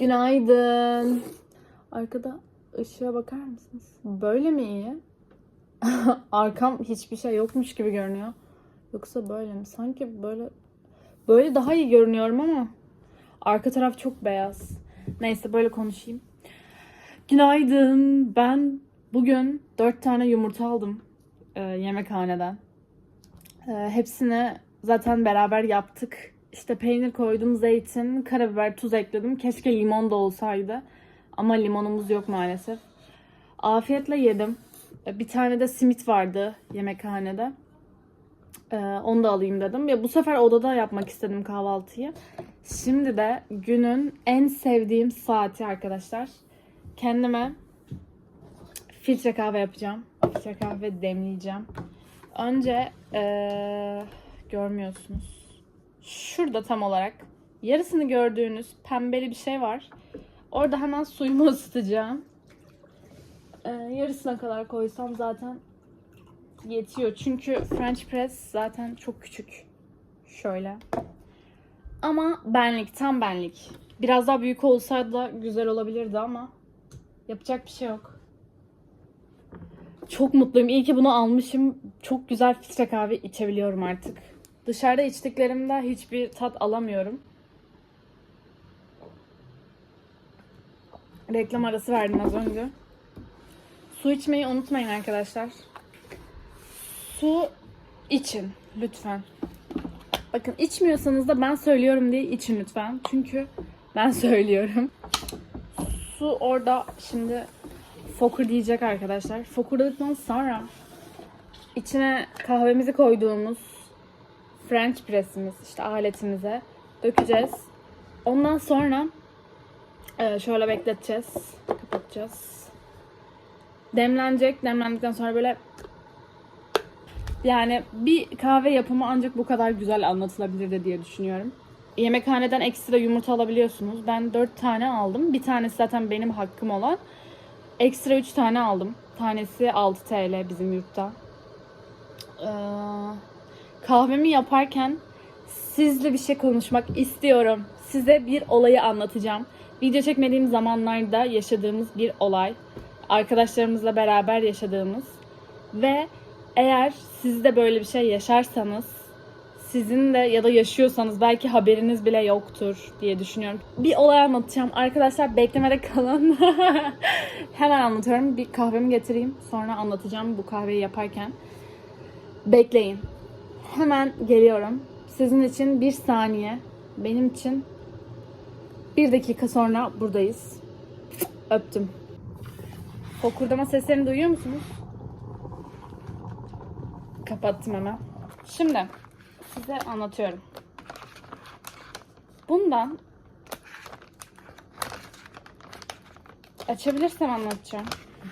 Günaydın. Arkada ışığa bakar mısınız? Böyle mi iyi? Arkam hiçbir şey yokmuş gibi görünüyor. Yoksa böyle mi? Sanki böyle böyle daha iyi görünüyorum ama arka taraf çok beyaz. Neyse böyle konuşayım. Günaydın. Ben bugün dört tane yumurta aldım e, yemekhaneden. E, hepsini zaten beraber yaptık. İşte peynir koydum, zeytin, karabiber, tuz ekledim. Keşke limon da olsaydı. Ama limonumuz yok maalesef. Afiyetle yedim. E, Bir tane de simit vardı yemekhanede. E, onu da alayım dedim. Ya bu sefer odada yapmak istedim kahvaltıyı. Şimdi de günün en sevdiğim saati arkadaşlar. Kendime filtre kahve yapacağım. Filtre kahve demleyeceğim. Önce eee, görmüyorsunuz. Şurada tam olarak yarısını gördüğünüz pembeli bir şey var. Orada hemen suyumu ısıtacağım. Eee, yarısına kadar koysam zaten yetiyor. Çünkü French press zaten çok küçük. Şöyle. Ama benlik, tam benlik. Biraz daha büyük olsaydı da güzel olabilirdi ama yapacak bir şey yok. Çok mutluyum. İyi ki bunu almışım. Çok güzel filtre kahve içebiliyorum artık. Dışarıda içtiklerimde hiçbir tat alamıyorum. Reklam arası verdim az önce. Su içmeyi unutmayın arkadaşlar. Su için lütfen. Bakın içmiyorsanız da ben söylüyorum diye için lütfen. Çünkü ben söylüyorum. Su orada şimdi fokur diyecek arkadaşlar. Fokurladıktan sonra içine kahvemizi koyduğumuz French press'imiz işte aletimize dökeceğiz. Ondan sonra e, şöyle bekleteceğiz. Kapatacağız. Demlenecek. Demlendikten sonra böyle yani bir kahve yapımı ancak bu kadar güzel anlatılabilir diye düşünüyorum. Yemekhaneden ekstra yumurta alabiliyorsunuz. Ben 4 tane aldım. Bir tanesi zaten benim hakkım olan. Ekstra 3 tane aldım. Tanesi 6 TL bizim yurtta. Ee, kahvemi yaparken sizle bir şey konuşmak istiyorum. Size bir olayı anlatacağım. Video çekmediğim zamanlarda yaşadığımız bir olay. Arkadaşlarımızla beraber yaşadığımız. Ve eğer siz de böyle bir şey yaşarsanız sizin de ya da yaşıyorsanız belki haberiniz bile yoktur diye düşünüyorum. Bir olay anlatacağım. Arkadaşlar beklemede kalın. Hemen anlatıyorum. Bir kahvemi getireyim. Sonra anlatacağım bu kahveyi yaparken. Bekleyin. Hemen geliyorum. Sizin için bir saniye. Benim için bir dakika sonra buradayız. Öptüm. Fokurdama seslerini duyuyor musunuz? Kapattım hemen. Şimdi size anlatıyorum. Bundan açabilirsem anlatacağım.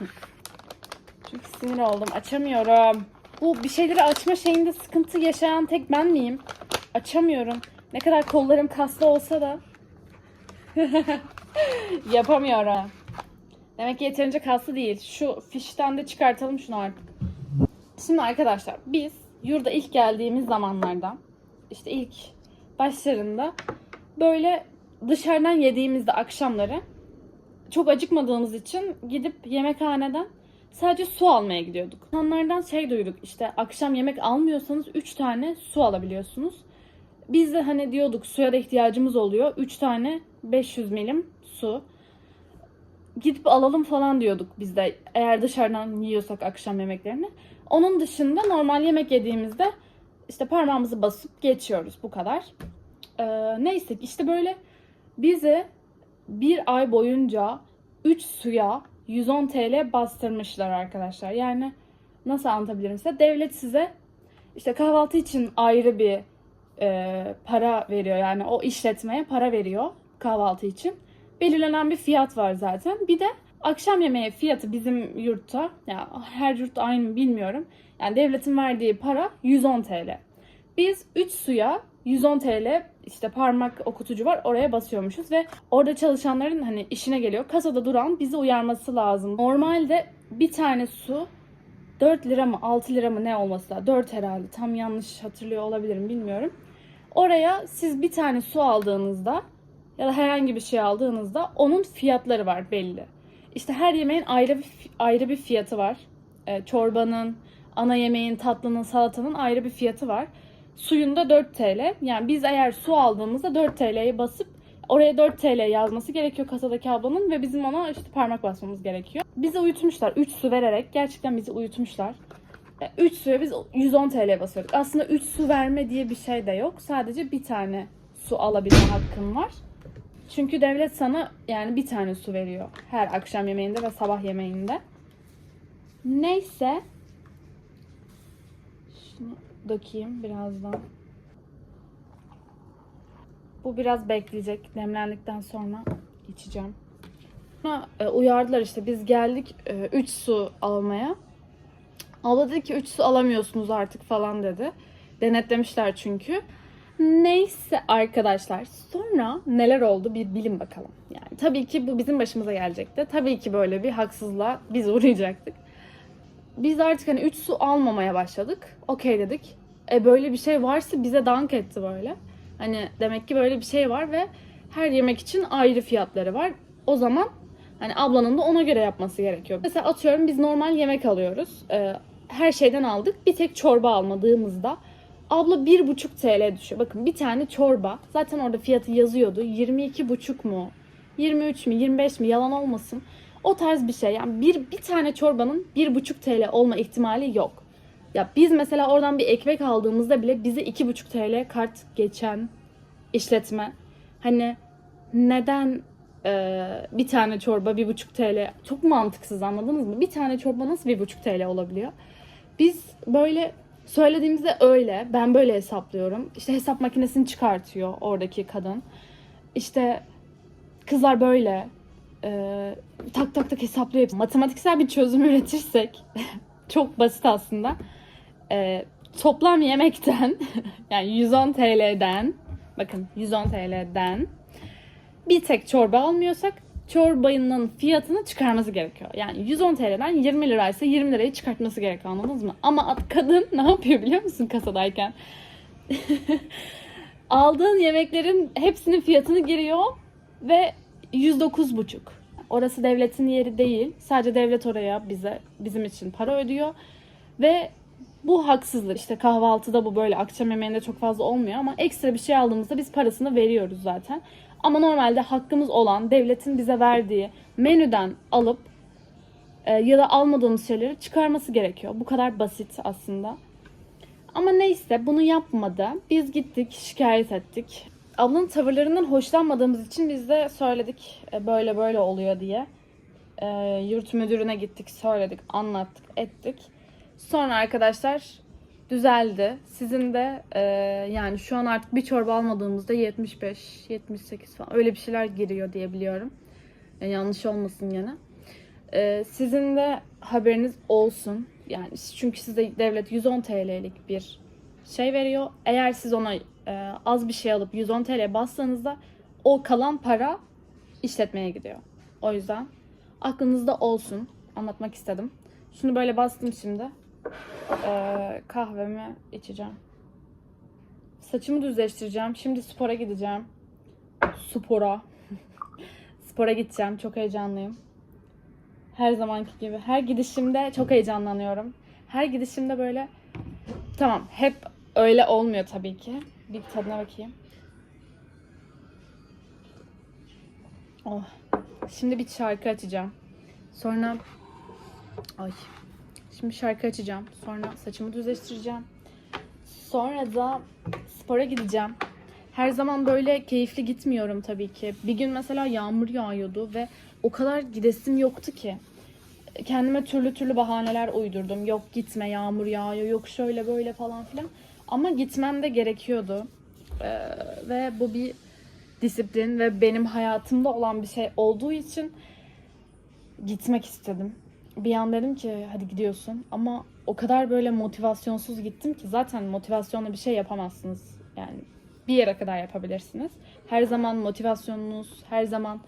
Çünkü sinir oldum. Açamıyorum. Bu bir şeyleri açma şeyinde sıkıntı yaşayan tek ben miyim? Açamıyorum. Ne kadar kollarım kaslı olsa da yapamıyorum. Demek ki yeterince kaslı değil. Şu fişten de çıkartalım şunu artık. Şimdi arkadaşlar biz yurda ilk geldiğimiz zamanlarda işte ilk başlarında böyle dışarıdan yediğimizde akşamları çok acıkmadığımız için gidip yemekhaneden sadece su almaya gidiyorduk. İnsanlardan şey duyduk işte akşam yemek almıyorsanız 3 tane su alabiliyorsunuz. Biz de hani diyorduk suya da ihtiyacımız oluyor. 3 tane 500 milim su. Gidip alalım falan diyorduk biz de eğer dışarıdan yiyorsak akşam yemeklerini. Onun dışında normal yemek yediğimizde işte parmağımızı basıp geçiyoruz bu kadar. Ee, neyse işte böyle bizi bir ay boyunca 3 suya 110 TL bastırmışlar arkadaşlar. Yani nasıl anlatabilirim size? Devlet size işte kahvaltı için ayrı bir e, para veriyor. Yani o işletmeye para veriyor kahvaltı için. Belirlenen bir fiyat var zaten. Bir de akşam yemeği fiyatı bizim yurtta, ya her yurtta aynı mı bilmiyorum. Yani devletin verdiği para 110 TL. Biz 3 suya 110 TL işte parmak okutucu var oraya basıyormuşuz ve orada çalışanların hani işine geliyor. Kasada duran bizi uyarması lazım. Normalde bir tane su 4 lira mı 6 lira mı ne olması lazım. 4 herhalde tam yanlış hatırlıyor olabilirim bilmiyorum. Oraya siz bir tane su aldığınızda ya da herhangi bir şey aldığınızda onun fiyatları var belli. İşte her yemeğin ayrı bir ayrı bir fiyatı var. Ee, çorbanın, ana yemeğin, tatlının, salatanın ayrı bir fiyatı var. Suyunda 4 TL. Yani biz eğer su aldığımızda 4 TL'ye basıp oraya 4 TL yazması gerekiyor kasadaki ablanın ve bizim ona işte parmak basmamız gerekiyor. Bizi uyutmuşlar. 3 su vererek gerçekten bizi uyutmuşlar. 3 suya biz 110 TL basıyorduk. Aslında 3 su verme diye bir şey de yok. Sadece bir tane su alabilme hakkın var. Çünkü devlet sana yani bir tane su veriyor. Her akşam yemeğinde ve sabah yemeğinde. Neyse. Şunu dökeyim birazdan. Bu biraz bekleyecek. Demlendikten sonra içeceğim. Sonra e, uyardılar işte biz geldik 3 su almaya. Abla dedi ki 3 su alamıyorsunuz artık falan dedi. Denetlemişler çünkü. Neyse arkadaşlar sonra neler oldu bir bilin bakalım. Yani tabii ki bu bizim başımıza gelecekti. Tabii ki böyle bir haksızlığa biz uğrayacaktık. Biz artık hani 3 su almamaya başladık. Okey dedik. E böyle bir şey varsa bize dank etti böyle. Hani demek ki böyle bir şey var ve her yemek için ayrı fiyatları var. O zaman hani ablanın da ona göre yapması gerekiyor. Mesela atıyorum biz normal yemek alıyoruz. Ee, her şeyden aldık. Bir tek çorba almadığımızda abla 1,5 TL düşüyor. Bakın bir tane çorba zaten orada fiyatı yazıyordu. 22,5 mu? 23 mi? 25 mi? Yalan olmasın. O tarz bir şey. Yani bir, bir tane çorbanın 1,5 TL olma ihtimali yok. Ya biz mesela oradan bir ekmek aldığımızda bile bize 2,5 TL kart geçen işletme. Hani neden e, bir tane çorba 1,5 TL çok mantıksız anladınız mı? Bir tane çorba nasıl 1,5 TL olabiliyor? Biz böyle söylediğimizde öyle. Ben böyle hesaplıyorum. İşte hesap makinesini çıkartıyor oradaki kadın. İşte kızlar böyle e, tak tak tak hesaplıyor. Matematiksel bir çözüm üretirsek çok basit aslında. E, toplam yemekten yani 110 TL'den bakın 110 TL'den bir tek çorba almıyorsak çorbanın fiyatını çıkarması gerekiyor. Yani 110 TL'den 20 liraysa 20 lirayı çıkartması gerekiyor anladınız mı? Ama kadın ne yapıyor biliyor musun kasadayken? Aldığın yemeklerin hepsinin fiyatını giriyor ve 109,5. Orası devletin yeri değil. Sadece devlet oraya bize bizim için para ödüyor. Ve bu haksızlık. İşte kahvaltıda bu böyle akşam yemeğinde çok fazla olmuyor ama ekstra bir şey aldığımızda biz parasını veriyoruz zaten. Ama normalde hakkımız olan devletin bize verdiği menüden alıp e, ya da almadığımız şeyleri çıkarması gerekiyor. Bu kadar basit aslında. Ama neyse bunu yapmadı. Biz gittik şikayet ettik. Ablanın tavırlarından hoşlanmadığımız için biz de söyledik e, böyle böyle oluyor diye. E, yurt müdürüne gittik söyledik anlattık ettik. Sonra arkadaşlar düzeldi. Sizin de e, yani şu an artık bir çorba almadığımızda 75, 78 falan öyle bir şeyler giriyor diye biliyorum. Yani yanlış olmasın gene. E, sizin de haberiniz olsun. Yani çünkü size devlet 110 TL'lik bir şey veriyor. Eğer siz ona e, az bir şey alıp 110 TL bassanızda o kalan para işletmeye gidiyor. O yüzden aklınızda olsun. Anlatmak istedim. Şunu böyle bastım şimdi. Ee, kahvemi içeceğim. Saçımı düzleştireceğim. Şimdi spora gideceğim. Spora. spora gideceğim. Çok heyecanlıyım. Her zamanki gibi. Her gidişimde çok heyecanlanıyorum. Her gidişimde böyle tamam hep öyle olmuyor tabii ki. Bir tadına bakayım. Oh. Şimdi bir şarkı açacağım. Sonra ay Şimdi şarkı açacağım. Sonra saçımı düzleştireceğim. Sonra da spora gideceğim. Her zaman böyle keyifli gitmiyorum tabii ki. Bir gün mesela yağmur yağıyordu ve o kadar gidesim yoktu ki. Kendime türlü türlü bahaneler uydurdum. Yok gitme yağmur yağıyor, yok şöyle böyle falan filan. Ama gitmem de gerekiyordu. Ee, ve bu bir disiplin ve benim hayatımda olan bir şey olduğu için gitmek istedim bir an dedim ki hadi gidiyorsun ama o kadar böyle motivasyonsuz gittim ki zaten motivasyonla bir şey yapamazsınız. Yani bir yere kadar yapabilirsiniz. Her zaman motivasyonunuz, her zaman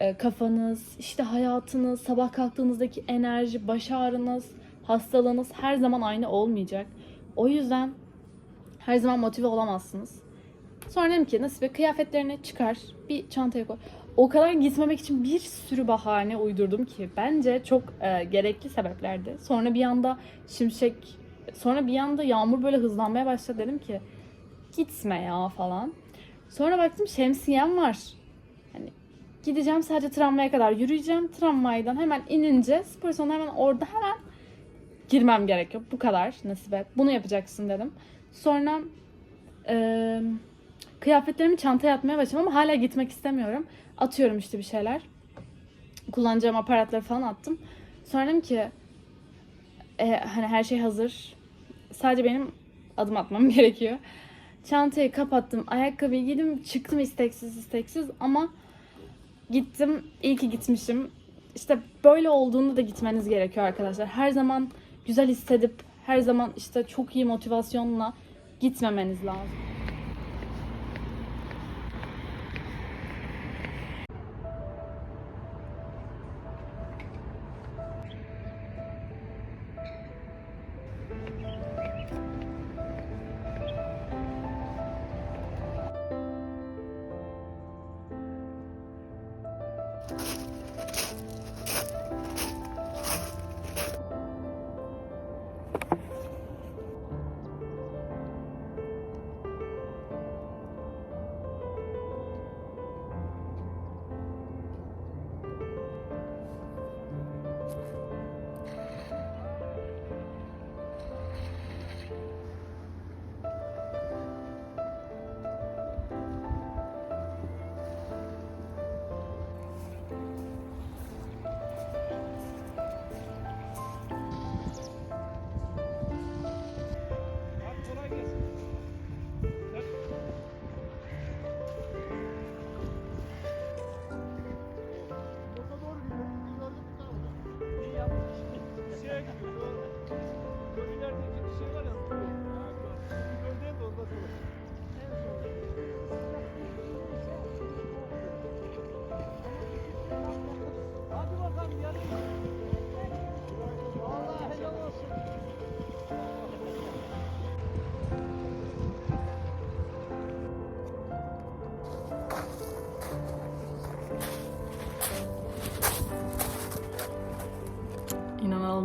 e, kafanız, işte hayatınız, sabah kalktığınızdaki enerji, baş ağrınız, hastalığınız her zaman aynı olmayacak. O yüzden her zaman motive olamazsınız. Sonra dedim ki Nasibe kıyafetlerini çıkar bir çantaya koy. O kadar gitmemek için bir sürü bahane uydurdum ki bence çok e, gerekli sebeplerdi. Sonra bir anda şimşek sonra bir anda yağmur böyle hızlanmaya başladı dedim ki gitme ya falan. Sonra baktım şemsiyem var. Hani gideceğim sadece tramvaya kadar yürüyeceğim. Tramvaydan hemen inince spor salonu hemen orada hemen girmem gerekiyor. Bu kadar nasibe. Bunu yapacaksın dedim. Sonra eee, kıyafetlerimi çantaya atmaya başladım ama hala gitmek istemiyorum. Atıyorum işte bir şeyler. Kullanacağım aparatları falan attım. Sonra dedim ki e, hani her şey hazır. Sadece benim adım atmam gerekiyor. Çantayı kapattım, ayakkabıyı giydim, çıktım isteksiz isteksiz ama gittim. İyi ki gitmişim. İşte böyle olduğunda da gitmeniz gerekiyor arkadaşlar. Her zaman güzel hissedip her zaman işte çok iyi motivasyonla gitmemeniz lazım.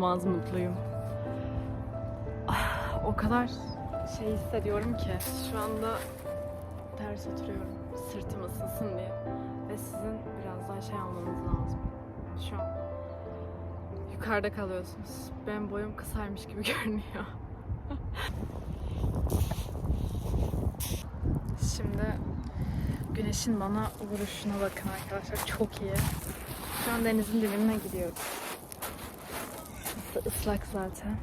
İnanılmaz mutluyum. Ah, O kadar şey hissediyorum ki şu anda ters oturuyorum. Sırtım ısınsın diye. Ve sizin biraz daha şey almanız lazım. Şu an yukarıda kalıyorsunuz. Benim boyum kısaymış gibi görünüyor. Şimdi güneşin bana vuruşuna bakın arkadaşlar. Çok iyi. Şu an denizin dibine gidiyoruz. Burası ıslak zaten.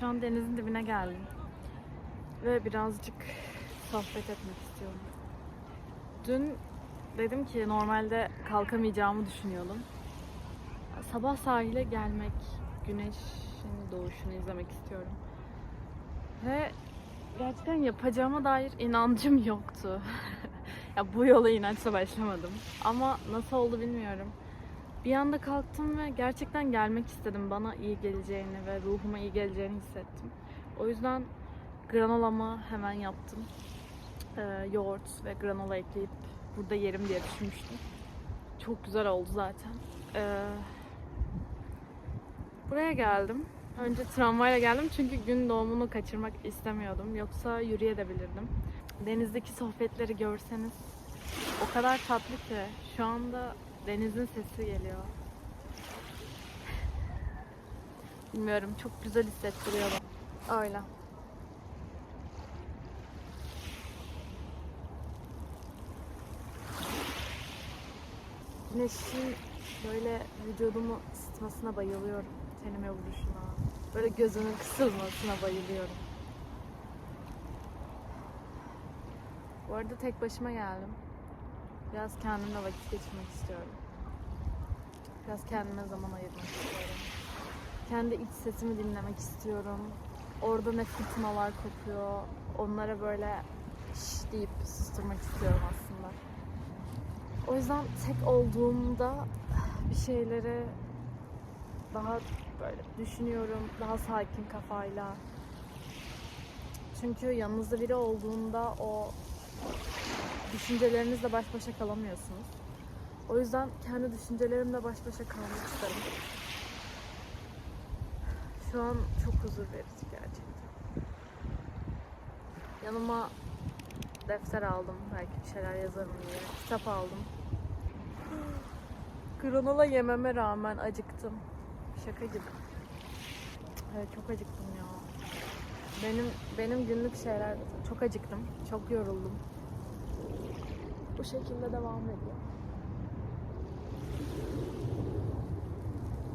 Şu an denizin dibine geldim. Ve birazcık sohbet etmek istiyorum. Dün dedim ki normalde kalkamayacağımı düşünüyordum. Sabah sahile gelmek, güneşin doğuşunu izlemek istiyorum. Ve gerçekten yapacağıma dair inancım yoktu. ya bu yola inançla başlamadım. Ama nasıl oldu bilmiyorum. Bir anda kalktım ve gerçekten gelmek istedim. Bana iyi geleceğini ve ruhuma iyi geleceğini hissettim. O yüzden granolamı hemen yaptım. Ee, yoğurt ve granola ekleyip burada yerim diye düşünmüştüm. Çok güzel oldu zaten. Ee, buraya geldim. Önce tramvayla geldim çünkü gün doğumunu kaçırmak istemiyordum. Yoksa yürüyebilirdim. Denizdeki sohbetleri görseniz o kadar tatlı ki şu anda denizin sesi geliyor. Bilmiyorum çok güzel hissettiriyor bana. Öyle. Güneşin böyle vücudumu ısıtmasına bayılıyorum. Tenime vuruşuna. Böyle gözümün kısılmasına bayılıyorum. Bu arada tek başıma geldim. Biraz kendimle vakit geçirmek istiyorum. Biraz kendime zaman ayırmak istiyorum. Kendi iç sesimi dinlemek istiyorum. Orada ne fırtınalar kopuyor. Onlara böyle şş deyip susturmak istiyorum aslında. O yüzden tek olduğumda bir şeyleri daha böyle düşünüyorum. Daha sakin kafayla. Çünkü yanınızda biri olduğunda o düşüncelerinizle baş başa kalamıyorsunuz. O yüzden kendi düşüncelerimle baş başa kalmak isterim. Şu an çok huzur verici gerçekten. Yanıma defter aldım. Belki bir şeyler yazarım diye. Kitap aldım. Granola yememe rağmen acıktım. Şaka gibi. Evet çok acıktım ya. Benim benim günlük şeyler çok acıktım. Çok yoruldum. Bu şekilde devam ediyor.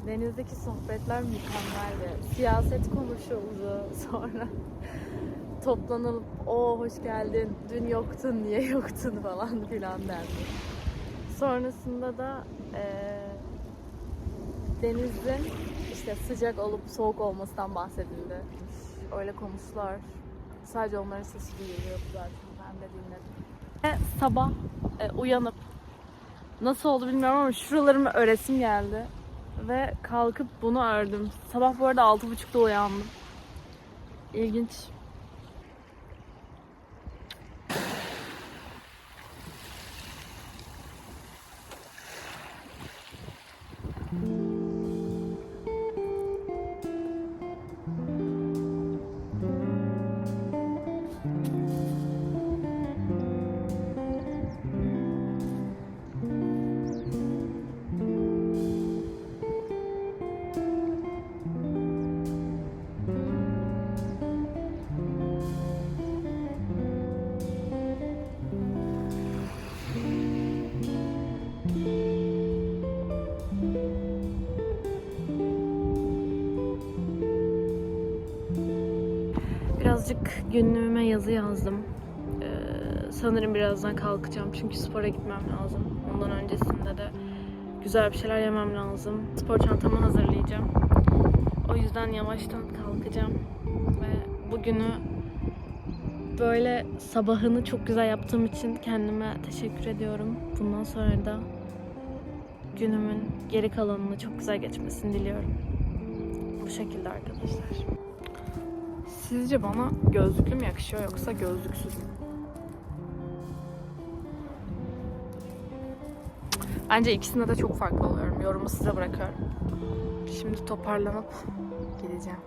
Denizdeki sohbetler mükemmeldi. Siyaset konuşuldu sonra. Toplanılıp o hoş geldin, dün yoktun, niye yoktun falan filan dendi. Sonrasında da eee denizin işte sıcak olup soğuk olmasından bahsedildi. Öyle konuştular. Sadece onların sesi duyuluyordu zaten. Ben de dinledim. Sabah e, uyanıp nasıl oldu bilmiyorum ama şuralarımı öresim geldi. Ve kalkıp bunu ördüm. Sabah bu arada 6.30'da uyandım. İlginç. Birazcık günlüğüme yazı yazdım. Ee, sanırım birazdan kalkacağım çünkü spora gitmem lazım. Ondan öncesinde de güzel bir şeyler yemem lazım. Spor çantamı hazırlayacağım. O yüzden yavaştan kalkacağım ve bugünü böyle sabahını çok güzel yaptığım için kendime teşekkür ediyorum. Bundan sonra da günümün geri kalanını çok güzel geçmesini diliyorum. Bu şekilde arkadaşlar. Sizce bana gözlüklü mü yakışıyor yoksa gözlüksüz mü? Bence ikisinde de çok farklı oluyorum. Yorumu size bırakıyorum. Şimdi toparlanıp gideceğim.